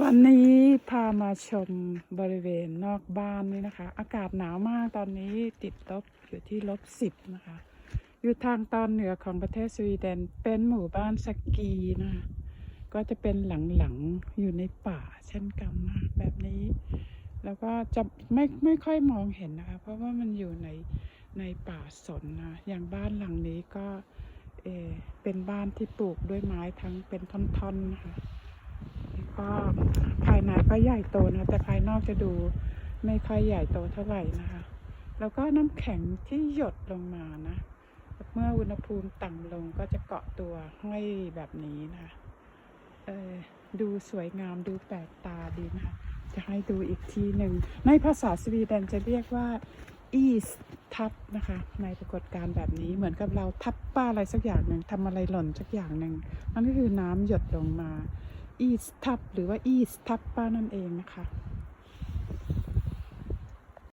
วันนี้พามาชมบริเวณนอกบ้านนี่นะคะ อากาศหนาวมากตอนนี้ติดลบอยู่ที่ลบสิบนะคะ อยู่ทางตอนเหนือของประเทศสวีเดนเป็นหมู่บ้านสกีนะคะก็จะเป็นหลังๆอยู่ในป่าเช่นกันนะแบบนี้ แล้วก็จะไม่ไม่ค่อยมองเห็นนะคะ เพราะว่ามันอยู่ในในป่าสนนะอย่างบ้านหลังนี้ก็เออเป็นบ้านที่ปลูกด้วยไม้ทั้งเป็นท่อนๆนะคะ ก็ภายในก็ใหญ่โตนะแต่ภายนอกจะดูไม่ค่อยใหญ่โตเท่าไหร่นะคะ แล้วก็น้ำแข็งที่หยดลงมานะ เมื่ออุณหภูมิต่ำลงก็จะเกาะตัวห้อยแบบนี้นะคะเออดูสวยงามดูแปลกตาดีนะคะจะให้ดูอีกทีหนึ่ง ในภาษาสวีเดนจะเรียกว่า east ทับนะคะ ในปรากฏการณ์แบบนี้เหมือนกับเราทับป้าอะไรสักอย่างหนึ่งทำอะไรหล่นสักอย่างหนึ่งนั่นก็คือน้ำหยดลงมา อีสทับหรือว่าอีสทับป้านั่นเองนะคะ